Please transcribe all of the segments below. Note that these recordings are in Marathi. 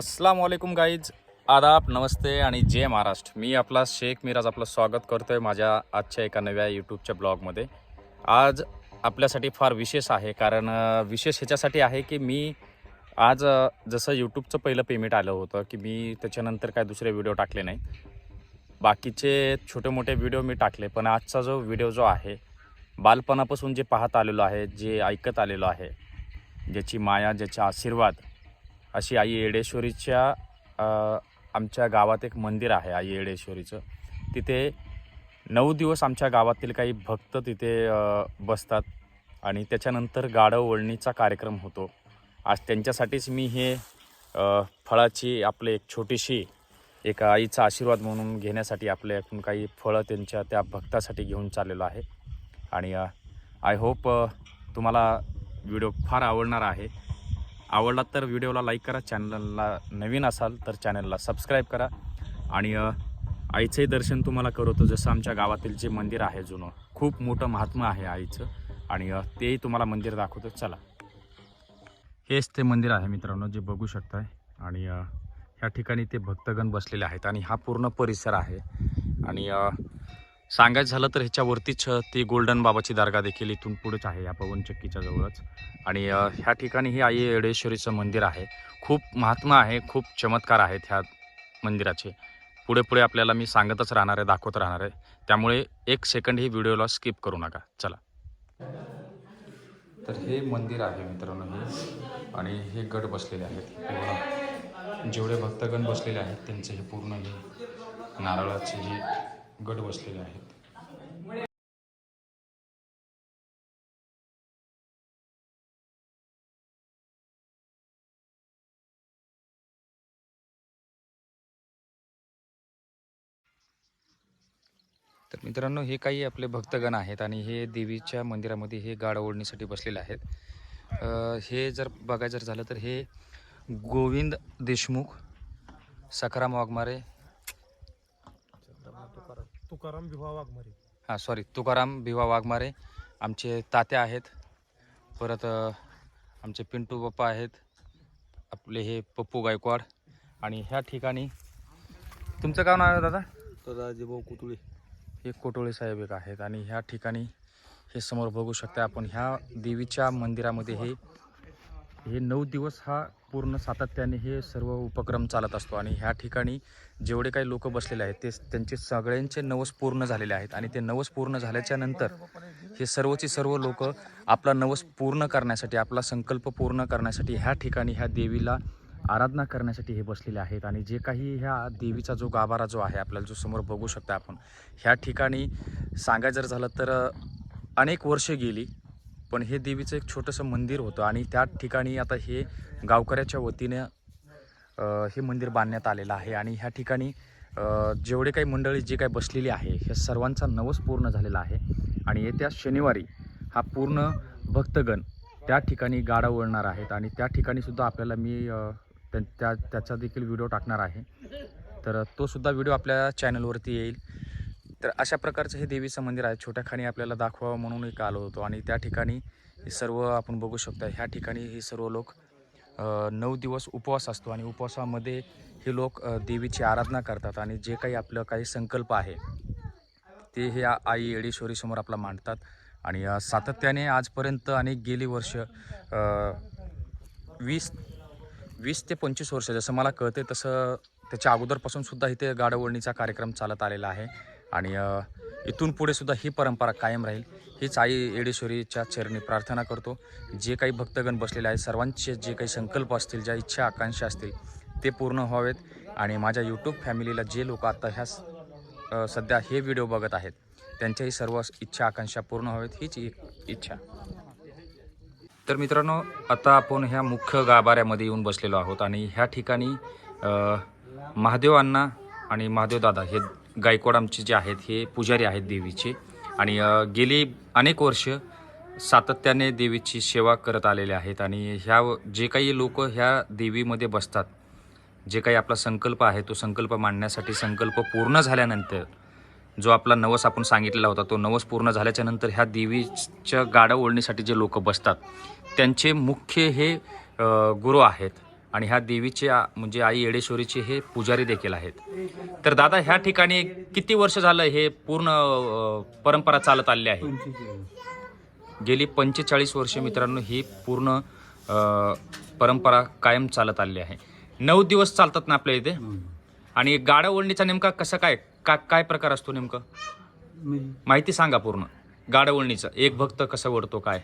अस्सलाम वालेकुम गाईज आदाब नमस्ते आणि जय महाराष्ट्र. मी आपला शेख मिराज आपलं स्वागत करतो आहे माझ्या आजच्या एका नव्या यूट्यूबच्या ब्लॉगमध्ये आज आपल्यासाठी फार विशेष आहे कारण विशेष ह्याच्यासाठी आहे की मी आज जसं यूट्यूबचं पहिलं पेमेंट आलं होतं की मी त्याच्यानंतर काय दुसरे व्हिडिओ टाकले नाही बाकीचे छोटे मोठे व्हिडिओ मी टाकले पण आजचा जो व्हिडिओ जो आहे बालपणापासून जे पाहत आलेलो आहे जे ऐकत आलेलो आहे ज्याची माया ज्याचा आशीर्वाद अशी आई येडेश्वरीच्या आमच्या गावात एक मंदिर आहे आई येडेश्वरीचं. तिथे नऊ दिवस आमच्या गावातील काही भक्त तिथे बसतात आणि त्याच्यानंतर गाढव वळणीचा कार्यक्रम होतो. आज त्यांच्यासाठीच मी हे फळाची आपले एक छोटीशी एक आईचा आशीर्वाद म्हणून घेण्यासाठी आपल्याकडून काही फळं त्यांच्या त्या भक्तासाठी घेऊन चाललेलो आहे. आणि आय होप तुम्हाला व्हिडिओ फार आवडणार आहे. आवडला तर व्हिडिओला लाईक करा चॅनलला नवीन असाल तर चॅनलला सबस्क्राईब करा. आणि आईचंही दर्शन तुम्हाला करवतो जसं आमच्या गावातील जे मंदिर आहे जुनं. खूप मोठं महात्मा आहे आईचं. आणि तेही तुम्हाला मंदिर दाखवतो. चला. हेच ते मंदिर आहे मित्रांनो जे बघू शकताय. आणि ह्या ठिकाणी ते भक्तगण बसलेले आहेत. आणि हा पूर्ण परिसर आहे. आणि सांगायचं झालं तर ह्याच्यावरतीच ती गोल्डन बाबाची दर्गा देखील इथून पुढेच आहे या पवनचक्कीच्या जवळच. आणि ह्या ठिकाणी ही आई येडेश्वरीचं मंदिर आहे. खूप महात्मा आहे खूप चमत्कार आहेत ह्या मंदिराचे. पुढे पुढे आपल्याला मी सांगतच राहणार आहे दाखवत राहणार आहे. त्यामुळे एक सेकंड ही व्हिडिओला स्किप करू नका. चला. तर हे मंदिर आहे मित्रांनो हे. आणि हे गट बसलेले आहेत. जेवढे भक्तगण बसलेले आहेत त्यांचे हे पूर्ण हे नारळाचे जे गट बसलेले आहेत. तर मित्रांनो हे काही आपले भक्तगण आहेत आणि हे देवीच्या मंदिरामध्ये हे गाड ओढणीसाठी बसलेले आहेत. हे जर बघायचं झालं तर हे गोविंद देशमुख सखाराम वाघमारे तुकाराम विवाह वाघमारे. हां सॉरी तुकाराम भिवा वाघमारे. आमचे तात्या आहेत. परत अ, आमचे पिंटू बाप्पा आहेत. आपले हे पप्पू गायकवाड. आणि ह्या ठिकाणी तुमचं काय नाव आहे दादा? राजेभाऊ कुतुळे. हे कोटोळे साहेब एक आहेत. आणि ह्या ठिकाणी हे समोर बघू शकता आपण ह्या देवीच्या मंदिरामध्ये हे हे नऊ दिवस हा पूर्ण सातत्याने हे सर्व उपक्रम चालत असतो आणि ह्या ठिकाणी जेवढे काही लोक बसलेले आहेत ते त्यांचे सगळ्यांचे नवस पूर्ण झालेले आहेत आणि ते नवस पूर्ण झाल्याच्यानंतर हे सर्वचे सर्व लोक आपला नवस पूर्ण करण्यासाठी आपला संकल्प पूर्ण करण्यासाठी ह्या ठिकाणी ह्या देवीला आराधना करण्यासाठी हे बसलेले आहेत आणि जे काही ह्या देवीचा जो गाभारा जो आहे आपल्याला जो समोर बघू शकता आपण ह्या ठिकाणी सांगायचं जर झालं तर अनेक वर्षे गेली पण हे देवीचं एक छोटंसं मंदिर होतं आणि त्या ठिकाणी आता हे गावकऱ्याच्या वतीने हे मंदिर बांधण्यात आलेलं आहे. आणि ह्या ठिकाणी जेवढे काही मंडळी जे काही बसलेली आहे ह्या सर्वांचा नवस पूर्ण झालेला आहे. आणि येत्या शनिवारी हा पूर्ण भक्तगण त्या ठिकाणी गाडा वळणार आहेत. आणि त्या ठिकाणीसुद्धा आपल्याला मी त्या त्या- त्याचा देखील व्हिडिओ टाकणार आहे. तर तो सुद्धा व्हिडिओ आपल्या चॅनलवरती येईल. तर अशा प्रकारचं हे देवीचं मंदिर आहे. छोट्या खाणी आपल्याला दाखवावं म्हणून एक आलो होतो. आणि त्या ठिकाणी हे सर्व आपण बघू शकता ह्या ठिकाणी हे सर्व लोक नऊ दिवस उपवास असतो. आणि उपवासामध्ये हे लोक देवीची आराधना करतात. आणि जे काही आपलं काही संकल्प आहे ते हे आई येडेश्वरीसमोर आपला मांडतात. आणि सातत्याने आजपर्यंत अनेक गेली वर्ष वीस वीस ते पंचवीस वर्ष जसं मला कळते तसं त्याच्या अगोदरपासून सुद्धा इथे गाडवळणीचा कार्यक्रम चालत आलेला आहे. आणि इथून पुढे सुद्धा ही परंपरा कायम राहील. हीच आई येडेश्वरीच्या चरणी प्रार्थना करतो. जे काही भक्तगण बसलेले आहेत सर्वांचे जे काही संकल्प असतील ज्या इच्छा आकांक्षा असतील ते पूर्ण व्हावेत. आणि माझ्या यूट्यूब फॅमिलीला जे लोक आता ह्या स- सध्या हे व्हिडिओ बघत आहेत त्यांच्याही सर्व इच्छा आकांक्षा पूर्ण व्हावेत. हीच इच्छा. तर मित्रांनो आता आपण ह्या मुख्य गाभाऱ्यामध्ये येऊन बसलेलो आहोत. आणि ह्या ठिकाणी महादेव अण्णा आणि महादेव दादा हे गायकवाड आमचे जे आहेत हे पुजारी आहेत देवीचे. आणि गेली अनेक वर्ष सातत्याने देवीची सेवा करत आलेले आहेत आणि ह्या जे काही लोक ह्या देवीमध्ये बसतात जे काही आपला संकल्प आहे तो संकल्प मांडण्यासाठी संकल्प पूर्ण झाल्यानंतर जो आपला नवस आपण सांगितलेला होता तो नवस पूर्ण झाल्याच्यानंतर ह्या देवीच्या गाडा ओढणीसाठी जे लोक बसतात त्यांचे मुख्य हे गुरु आहेत. आणि ह्या देवीचे म्हणजे आई येडेश्वरीचे हे पुजारी देखील आहेत. तर दादा ह्या ठिकाणी किती वर्ष झालं हे पूर्ण परंपरा चालत आलेली आहे? गेली पंचेचाळीस वर्ष मित्रांनो ही पूर्ण परंपरा कायम चालत आलेली आहे. नऊ दिवस चालतात ना आपल्या इथे? आणि गाड्या ओढणीचा नेमका कसा काय का काय प्रकार असतो नेमकं? माहिती सांगा पूर्ण. गाड्या ओढणीचं एक भक्त कसं ओढतो काय?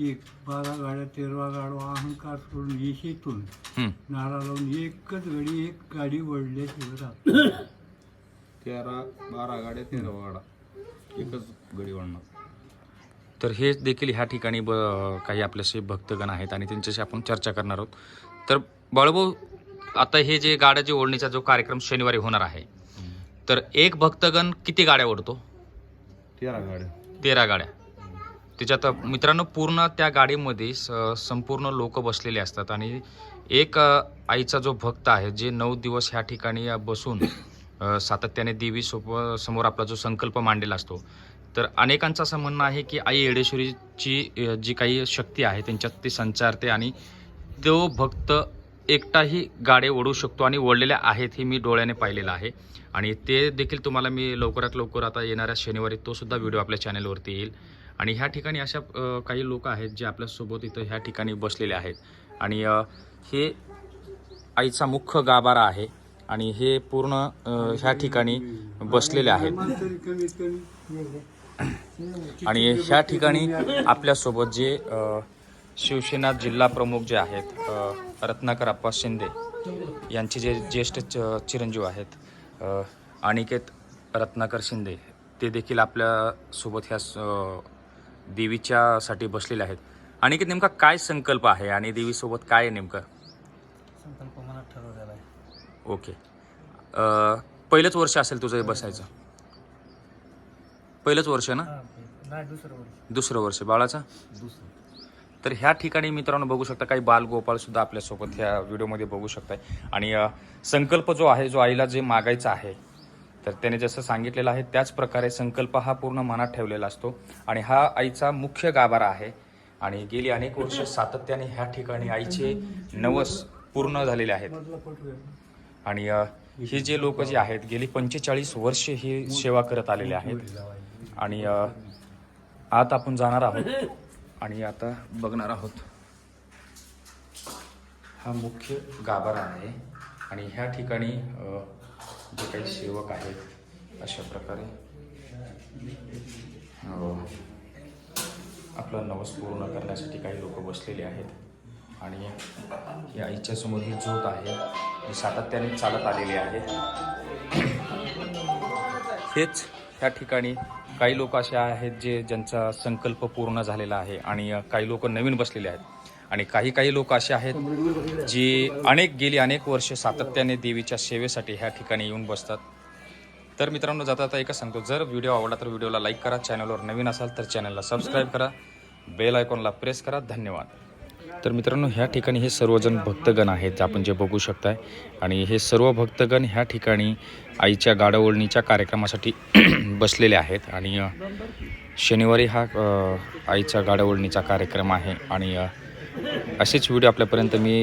एक बारा गाड्या तेरवा गाडवा अहंकार सोडून येशीतून. नारा लावून एकच गडी एक गाडी वडल्याशिवाय राहत तेरा बारा गाड्या तेरा गाडा. एकच गडी वाढणार तर हे देखील ह्या ठिकाणी ब काही आपल्याशी भक्तगण आहेत आणि त्यांच्याशी आपण चर्चा करणार आहोत. तर बाळभाऊ आता हे जे गाड्याची ओढणीचा जो कार्यक्रम शनिवारी होणार आहे तर एक भक्तगण किती गाड्या ओढतो? तेरा गाड्या. तेरा गाड्या. त्याच्यात मित्रांनो पूर्ण त्या गाडीमध्ये स संपूर्ण लोक बसलेले असतात आणि एक आईचा जो भक्त आहे जे नऊ दिवस ह्या ठिकाणी बसून सातत्याने देवी सोप समोर आपला जो संकल्प मांडलेला असतो. तर अनेकांचं असं म्हणणं आहे की आई येडेश्वरीची जी काही शक्ती आहे त्यांच्यात ती संचारते आणि तो भक्त एकटाही गाडे ओढू शकतो आणि ओढलेल्या आहेत हे मी डोळ्याने पाहिलेलं आहे. आणि ते देखील तुम्हाला मी लवकरात लवकर आता येणाऱ्या शनिवारी तो सुद्धा व्हिडिओ आपल्या चॅनलवरती येईल. आणि ह्या ठिकाणी अशा काही लोक आहेत जे आपल्यासोबत इथं ह्या ठिकाणी बसलेले आहेत. आणि हे आईचा मुख्य गाभारा आहे आणि हे पूर्ण ह्या ठिकाणी बसलेले आहेत. आणि ह्या ठिकाणी आपल्यासोबत जे शिवसेना जिल्हा प्रमुख जे आहेत रत्नाकर अप्पा शिंदे यांचे जे ज्येष्ठ च- चिरंजीव आहेत अनिकेत रत्नाकर शिंदे ते देखील आपल्यासोबत ह्या स- देवीच्यासाठी बसलेले आहेत. अनिकेत नेमका काय संकल्प आहे? आणि देवीसोबत काय आहे नेमकं? संकल्प मनात ठरवलेला आहे. ओके. अ, पहिलंच वर्ष असेल तुझं हे बसायचं. पहिलंच वर्ष ना? नाही दुसरं वर्ष. दुसरं वर्ष. बाळाचं? दुसरं. तर ह्या ठिकाणी मित्रांनो बघू शकता काही बालगोपाळ सुद्धा आपल्यासोबत ह्या व्हिडिओमध्ये बघू शकताय. आणि अ, संकल्प जो आहे जो आईला जे मागायचा आहे तर त्याने जसं सांगितलेलं आहे त्याच प्रकारे संकल्प हा पूर्ण मनात ठेवलेला असतो. आणि हा आईचा मुख्य गाभारा आहे. आणि गेली अनेक वर्ष सातत्याने ह्या ठिकाणी आईचे नवस पूर्ण झालेले आहेत. आणि हे जे लोक जे आहेत गेली पंचेचाळीस वर्ष ही सेवा करत आलेले आहेत. आणि आत आपण जाणार आहोत. आणि आता बघणार आहोत. हा मुख्य गाभारा आहे. आणि ह्या ठिकाणी जे काही सेवक आहेत अशा प्रकारे. हो. आपलं आपला नवस पूर्ण करण्यासाठी काही लोक बसलेले आहेत. आणि या आईच्या समोर ही ज्योत आहे. जी सातत्याने चालत आलेली आहे. हेच त्या ठिकाणी काही लोक असे आहेत जे ज्यांचा संकल्प पूर्ण झालेला आहे आणि काही लोक नवीन बसलेले आहेत. आणि काही काही लोक असे आहेत जी अनेक गेली अनेक वर्ष सातत्याने देवीच्या सेवेसाठी ह्या ठिकाणी येऊन बसतात. तर मित्रांनो जाता आता एकच सांगतो जर व्हिडिओ आवडला तर व्हिडिओला लाईक करा चॅनलवर नवीन असाल तर चॅनलला सबस्क्राईब करा बेल आयकॉनला प्रेस करा धन्यवाद. तर मित्रांनो ह्या ठिकाणी हे सर्वजण भक्तगण आहेत आपण जे बघू शकताय. आणि हे सर्व भक्तगण ह्या ठिकाणी आईच्या गाडवळणीच्या कार्यक्रमासाठी बसलेले आहेत. आणि शनिवारी हा आईच्या गाडवळणीचा कार्यक्रम आहे. आणि असेच व्हिडिओ आपल्यापर्यंत मी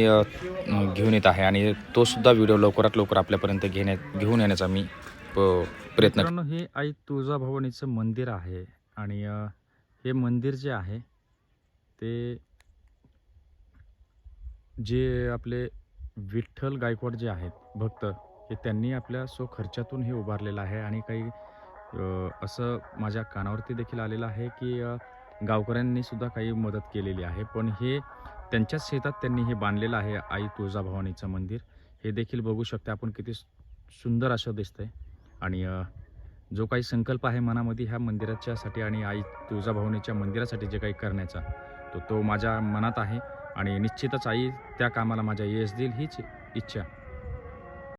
घेऊन येत आहे आणि तो सुद्धा व्हिडिओ लवकरात लवकर आपल्यापर्यंत घेण्या घेऊन येण्याचा मी प्रयत्न हे आई तुळजाभवानीचं मंदिर आहे आणि हे मंदिर जे आहे ते जे आपले विठ्ठल गायकवाड जे आहेत भक्त हे त्यांनी आपल्या स्व खर्चातून हे उभारलेलं आहे आणि काही असं माझ्या कानावरती देखील आलेलं आहे की गावकऱ्यांनी सुद्धा काही मदत केलेली आहे. पण हे त्यांच्याच शेतात त्यांनी हे बांधलेलं आहे आई तुळजाभवानीचं मंदिर. हे देखील बघू शकता आपण किती सुंदर असं दिसतंय. आणि जो काही संकल्प आहे मनामध्ये ह्या मंदिराच्यासाठी आणि आई तुळजाभवानीच्या मंदिरासाठी जे काही करण्याचा तो तो माझ्या मनात आहे. आणि निश्चितच आई त्या कामाला माझ्या यश देईल हीच इच्छा.